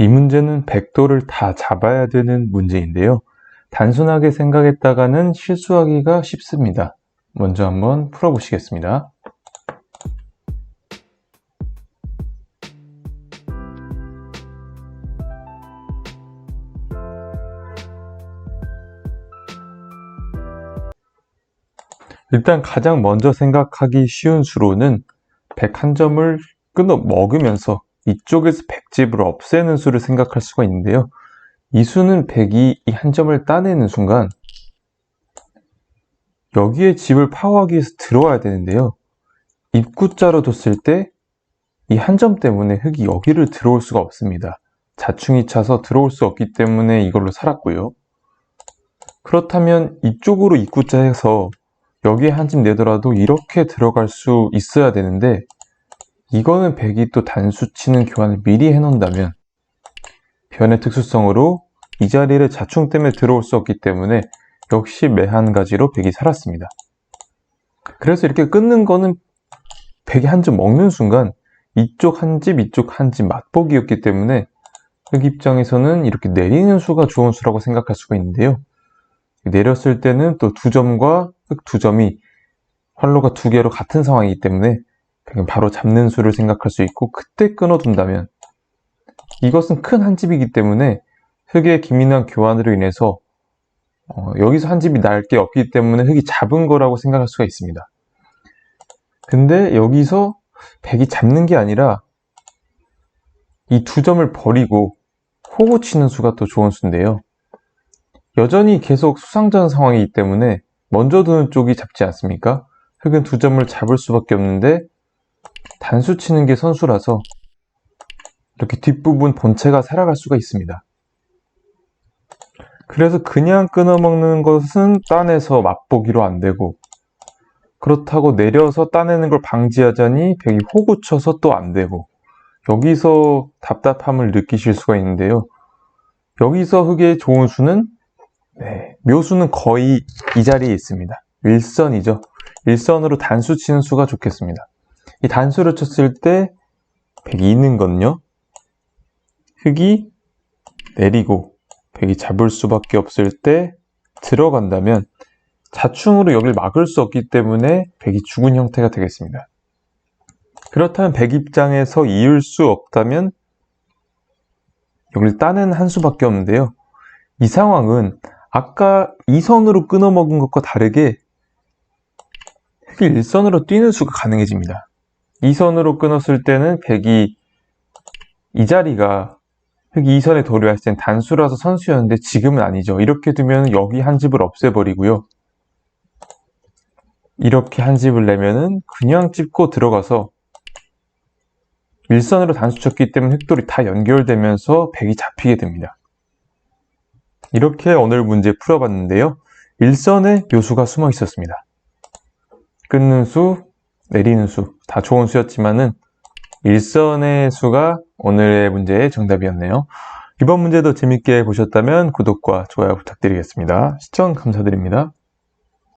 이 문제는 100도를 다 잡아야 되는 문제인데요. 단순하게 생각했다가는 실수하기가 쉽습니다. 먼저 한번 풀어보시겠습니다. 일단 가장 먼저 생각하기 쉬운 수로는 101점을 끊어 먹으면서 이쪽에서 100집을 없애는 수를 생각할 수가 있는데요. 이 수는 100이 이 한 점을 따내는 순간 여기에 집을 파워하기 위해서 들어와야 되는데요. 입구자로 뒀을 때 이 한 점 때문에 흙이 여기를 들어올 수가 없습니다. 자충이 차서 들어올 수 없기 때문에 이걸로 살았고요. 그렇다면 이쪽으로 입구자 해서 여기에 한 집 내더라도 이렇게 들어갈 수 있어야 되는데 이거는 100이 또 단수 치는 교환을 미리 해놓는다면 변의 특수성으로 이 자리를 자충 때문에 들어올 수 없기 때문에 역시 매한 가지로 100이 살았습니다. 그래서 이렇게 끊는 거는 100이 한 점 먹는 순간 이쪽 한 집, 이쪽 한 집 맛보기였기 때문에 흙 입장에서는 이렇게 내리는 수가 좋은 수라고 생각할 수가 있는데요. 내렸을 때는 또 두 점과 흙두 점이 활로가 두 개로 같은 상황이기 때문에 그냥 바로 잡는 수를 생각할 수 있고 그때 끊어둔다면 이것은 큰 한 집이기 때문에 흙의 기민한 교환으로 인해서 어, 여기서 한 집이 날 게 없기 때문에 흙이 잡은 거라고 생각할 수가 있습니다. 근데 여기서 백이 잡는 게 아니라 이 두 점을 버리고 호구 치는 수가 또 좋은 수인데요. 여전히 계속 수상전 상황이기 때문에 먼저 두는 쪽이 잡지 않습니까? 흙은 두 점을 잡을 수밖에 없는데 단수 치는 게 선수라서 이렇게 뒷부분 본체가 살아갈 수가 있습니다. 그래서 그냥 끊어먹는 것은 따내서 맛보기로 안 되고 그렇다고 내려서 따내는 걸 방지하자니 백이 호구 쳐서 또 안 되고 여기서 답답함을 느끼실 수가 있는데요. 여기서 흙의 좋은 수는 네, 묘수는 거의 이 자리에 있습니다. 일선이죠. 일선으로 단수 치는 수가 좋겠습니다. 이 단수를 쳤을 때 100이 있는 건요. 흙이 내리고 100이 잡을 수밖에 없을 때 들어간다면 자충으로 여기를 막을 수 없기 때문에 100이 죽은 형태가 되겠습니다. 그렇다면 100 입장에서 이을 수 없다면 여기를 따는 한 수밖에 없는데요. 이 상황은 아까 2선으로 끊어먹은 것과 다르게 흙이 1선으로 뛰는 수가 가능해집니다. 2선으로 끊었을 때는 100이 이 자리가 흙이 2선에 도래했을 땐 단수라서 선수였는데 지금은 아니죠. 이렇게 두면 여기 한 집을 없애버리고요. 이렇게 한 집을 내면은 그냥 찝고 들어가서 일선으로 단수 쳤기 때문에 흑돌이 다 연결되면서 100이 잡히게 됩니다. 이렇게 오늘 문제 풀어봤는데요. 일선에 묘수가 숨어 있었습니다. 끊는 수, 내리는 수, 다 좋은 수였지만은 일선의 수가 오늘의 문제의 정답이었네요. 이번 문제도 재밌게 보셨다면 구독과 좋아요 부탁드리겠습니다. 시청 감사드립니다.